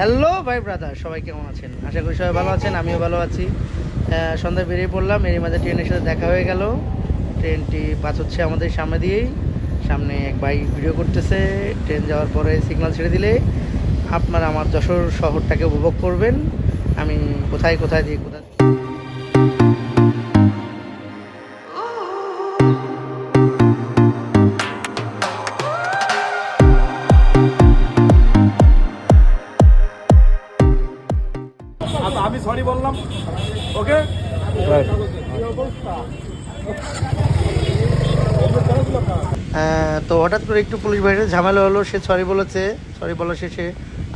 Hello ভাই brother সবাই কেমন আছেন? আশা করি সবাই ভালো আছেন, আমিও ভালো আছি। সন্ধ্যায় বেরিয়ে পড়লাম, এরই মাঝে ট্রেনের সাথে দেখা হয়ে গেল। ট্রেনটি পাস হচ্ছে আমাদের সামনে দিয়েই। সামনে এক ভাই ভিডিও করতেছে। ট্রেন যাওয়ার পরে সিগনাল ছেড়ে দিলে আপনারা আমার যশোর শহরটাকে উপভোগ করবেন। আমি কোথায় কোথায় দিয়ে কোথায় বললাম। ওকে? তো হঠাৎ করে একটু পুলিশ বাহিনীর ঝামেলা হলো সে সরি বলেছে। সরি বলা শেষে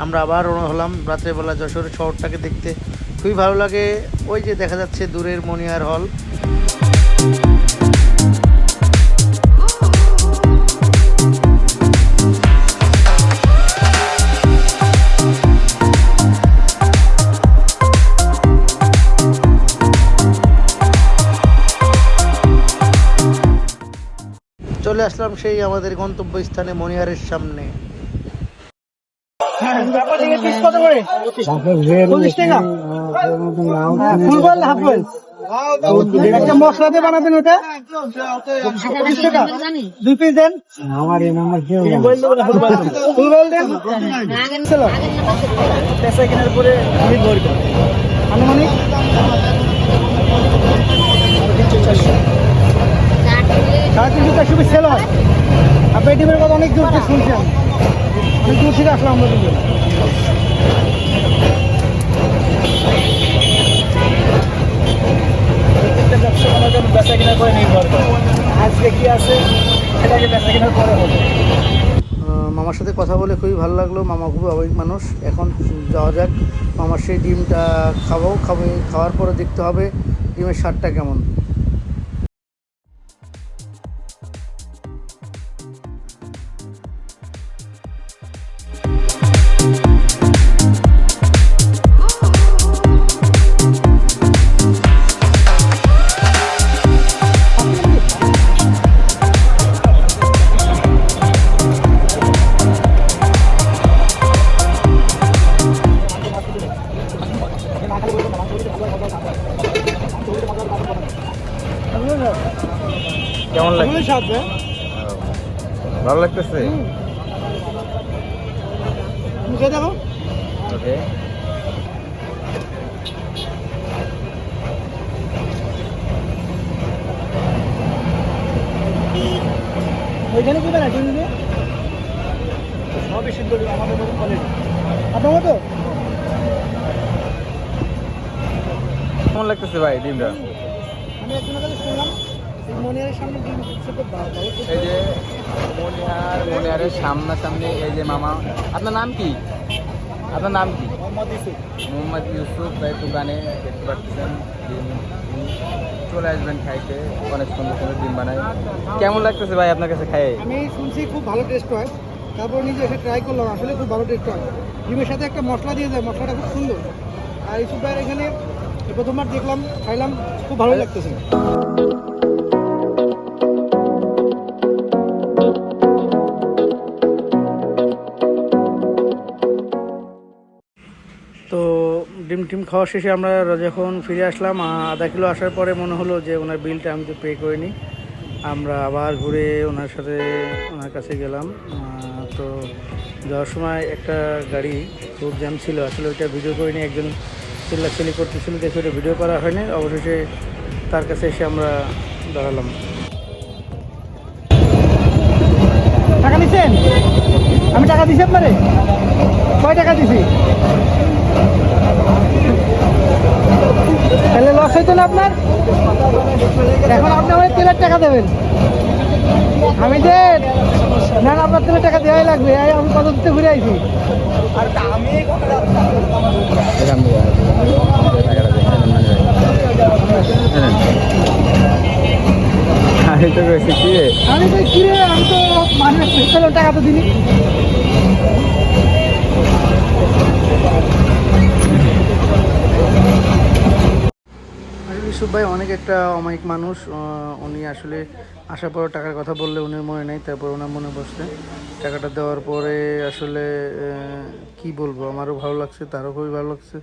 আমরা আবার রওনা হলাম রাত্রেবেলা যশোর শহরটাকে দেখতে। খুবই ভালো লাগে। ওই যে দেখা যাচ্ছে দূরের মনিয়ার হল চলে আসলাম সেই আমাদের গন্তব্যস্থানে মনিহারের সামনে। একটা মশলা দিয়ে বানাবেন ওটা? দুই পিস দেন। আমার এই নাম্বার কেউ দেন। চলো। পেশা কেনার পরে আমি ধরবো আনুমানিক? সাড়ে তিনশো চারশো পিস সেল হয় আপনার টিমের কথা অনেক দূর থেকে শুনছেন। অনেক দূর থেকে আসলাম আমরা দুজন। আজকে কি আছে সেটাকে মামার সাথে কথা বলে খুবই ভালো লাগল। মামা খুবই অবাক মানুষ। এখন যাওয়া যাক। মামার সেই ডিমটা খাব। খাব, খাওয়ার পরে দেখতে হবে ডিমের স্বাদটা কেমন। কেমন লাগে এগুলোই স্বাদ রে। ভালো লাগতেছে? তুমি খেয়ে দেখো। ওকে। ওইখানে কি বেড়া ডিম দিয়ে? সবই সিদ্ধ আমাদের মতন বলে আপনার মতো? কেমন লাগতেছে ভাই ডিমটা? আমি একজনের কাছে শুনলাম। এই এই যে মনিহার মনিহারের সামনাসামনি এই যে মামা। আপনার নাম কি? আপনার নাম কি? মোহাম্মদ ইউসুফ। ভাই দোকানে দেখতে পাচ্ছেন ডিম চলে আসবেন খাইতে। অনেক সুন্দর সুন্দর ডিম বানায়। কেমন লাগতেছে ভাই আপনার কাছে খাই আমি শুনছি খুব ভালো টেস্ট হয়। তারপর নিজে এসে ট্রাই করলাম আসলে খুব ভালো টেস্ট হয়। ডিমের সাথে একটা মশলা দিয়ে যায় মশলাটা খুব সুন্দর। আর ইসুফ ভাইয়ের এখানে প্রথমবার দেখলাম খাইলাম খুব ভালো লাগতেছে। তো ডিম টিম খাওয়া শেষে আমরা যখন ফিরে আসলাম আধা কিলো আসার পরে মনে হলো যে ওনার বিলটা আমি তো পে করিনি। আমরা আবার ঘুরে ওনার সাথে, ওনার কাছে গেলাম। তো যাওয়ার সময় একটা গাড়ি খুব জ্যাম ছিল। আসলে ওইটা ভিডিও করিনি, একজন চিল্লাচিল্লি করতেছিল, দেখে ওটা ভিডিও করা হয়নি। অবশেষে তার কাছে এসে আমরা দাঁড়ালাম। টাকা দিচ্ছেন? আমি টাকা দিছি আপনারে? লস না আপনার? এখন আপনি আমাকে তেলের টাকা দেবেন। আমি যে না না আপনার তেলের টাকা দেওয়াই লাগবে। আমি কত দিতে ঘুরে আইছি। আমি তো কি? আমি তো কিরে আমি তো মানুষ তেলের টাকা তো দিনি ইউসুফ ভাই অনেক একটা অমায়িক মানুষ উনি আসলে আসার পর টাকার কথা বললে উনি মনে নেই, তারপর ওনার মনে বসছে টাকাটা দেওয়ার পরে আসলে কি বলব? আমারও ভালো লাগছে, তারও খুবই ভালো লাগছে।